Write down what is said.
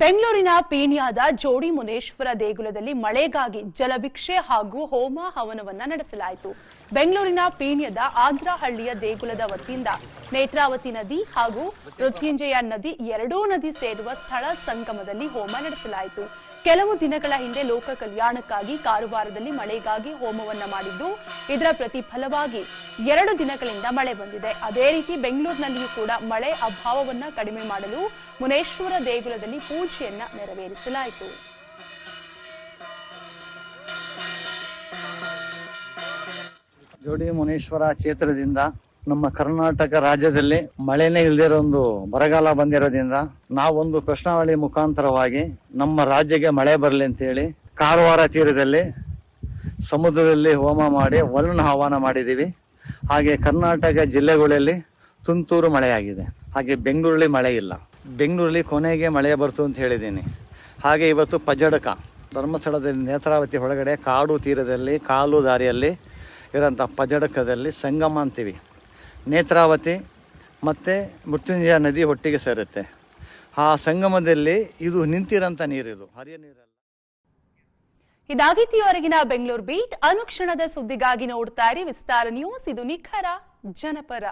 ಬೆಂಗಳೂರಿನ ಪೀಣ್ಯದ ಜೋಡಿ ಮುನೇಶ್ವರ ದೇಗುಲದಲ್ಲಿ ಮಳೆಗಾಗಿ ಜಲಭಿಕ್ಷೆ ಹಾಗೂ ಹೋಮ ಹವನವನ್ನ ನಡೆಸಲಾಯಿತು. ಬೆಂಗಳೂರಿನ ಪೀಣ್ಯದ ಆದ್ರಹಳ್ಳಿಯ ದೇಗುಲದ ವತಿಯಿಂದ ನೇತ್ರಾವತಿ ನದಿ ಹಾಗೂ ಮೃತ್ಯುಂಜಯ ನದಿ ಎರಡೂ ನದಿ ಸೇರುವ ಸ್ಥಳ ಸಂಗಮದಲ್ಲಿ ಹೋಮ ನಡೆಸಲಾಯಿತು. ಕೆಲವು ದಿನಗಳ ಹಿಂದೆ ಲೋಕ ಕಲ್ಯಾಣಕ್ಕಾಗಿ ಕಾರವಾರದಲ್ಲಿ ಮಳೆಗಾಗಿ ಹೋಮವನ್ನ ಮಾಡಿದ್ದು, ಇದರ ಪ್ರತಿಫಲವಾಗಿ ಎರಡು ದಿನಗಳಿಂದ ಮಳೆ ಬಂದಿದೆ. ಅದೇ ರೀತಿ ಬೆಂಗಳೂರಿನಲ್ಲಿಯೂ ಕೂಡ ಮಳೆ ಅಭಾವವನ್ನ ಕಡಿಮೆ ಮಾಡಲು ಮುನೇಶ್ವರ ದೇಗುಲದಲ್ಲಿ ಪೂಜೆಯನ್ನ ನೆರವೇರಿಸಲಾಯಿತು. ಜೋಡಿ ಮುನೇಶ್ವರ ಕ್ಷೇತ್ರದಿಂದ ನಮ್ಮ ಕರ್ನಾಟಕ ರಾಜ್ಯದಲ್ಲಿ ಮಳೆನೇ ಇಲ್ದಿರೋ ಒಂದು ಬರಗಾಲ ಬಂದಿರೋದ್ರಿಂದ ನಾವೊಂದು ಕೃಷ್ಣಾವಳಿ ಮುಖಾಂತರವಾಗಿ ನಮ್ಮ ರಾಜ್ಯಕ್ಕೆ ಮಳೆ ಬರಲಿ ಅಂತೇಳಿ ಕಾರವಾರ ತೀರದಲ್ಲಿ ಸಮುದ್ರದಲ್ಲಿ ಹೋಮ ಮಾಡಿ ವರುಣ ಆಹ್ವಾನ ಮಾಡಿದ್ದೀವಿ ಹಾಗೆ ಕರ್ನಾಟಕ ಜಿಲ್ಲೆಗಳಲ್ಲಿ ತುಂತುರು ಮಳೆಯಾಗಿದೆ. ಹಾಗೆ ಬೆಂಗಳೂರಲ್ಲಿ ಮಳೆ ಇಲ್ಲ. ಬೆಂಗಳೂರಲ್ಲಿ ಕೊನೆಗೆ ಮಳೆ ಬರ್ತು ಅಂತ ಹೇಳಿದ್ದೀನಿ. ಹಾಗೆ ಇವತ್ತು ಪಜಡಕ, ಧರ್ಮಸ್ಥಳದಲ್ಲಿ ನೇತ್ರಾವತಿ ಒಳಗಡೆ ಕಾಡು ತೀರದಲ್ಲಿ, ಕಾಲು ದಾರಿಯಲ್ಲಿ ಇರೋಂಥ ಪಜಡಕದಲ್ಲಿ ಸಂಗಮ ಅಂತೀವಿ. ನೇತ್ರಾವತಿ ಮತ್ತು ಮೃತ್ಯುಂಜಯ ನದಿ ಒಟ್ಟಿಗೆ ಸೇರುತ್ತೆ. ಆ ಸಂಗಮದಲ್ಲಿ ಇದು ನಿಂತಿರೋಂಥ ನೀರಿದು ಹರಿಯ ನೀರಲ್ಲ. ಇದಾಗಿತ್ತು ಇವರೆಗಿನ ಬೆಂಗಳೂರು ಬೀಟ್. ಅನುಕ್ಷಣದ ಸುದ್ದಿಗಾಗಿ ನೋಡ್ತಾ ಇರಿ ವಿಸ್ತಾರ ನ್ಯೂಸ್. ಇದು ನಿಖರ ಜನಪರ.